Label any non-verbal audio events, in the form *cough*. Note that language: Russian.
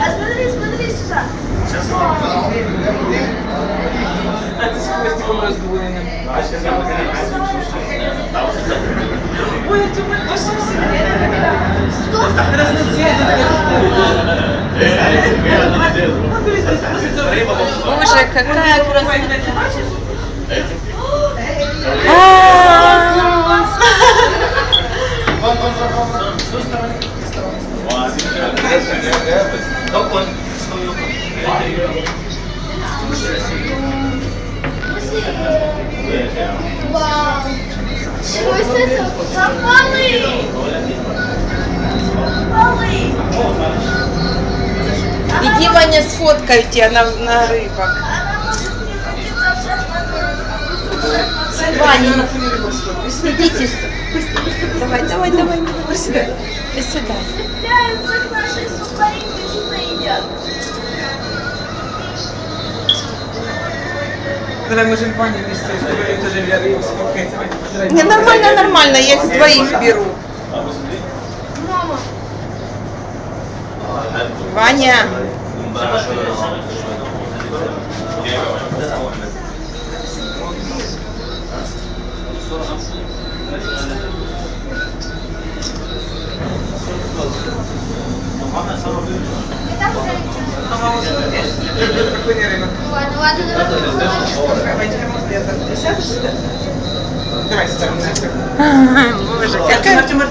А смотри, смотри сюда. А це з хвостиком роздвоєним. Ой, а ти мене Боже, какая красота. Вау. Ось це запали. Запали. Иди, Ваня, сфоткай тебя на, на рыбок. Ваня, идите. Давай, давай, давай. Иди сюда. Цепляются к нашей что-то едят. Давай, можем Ваня вместе с тобой тоже. Давай. Не, нормально, нормально, я их двоих беру. Мама. Ваня. Ладно, ладно, давай. Давай. *laughs* Боже, Артем,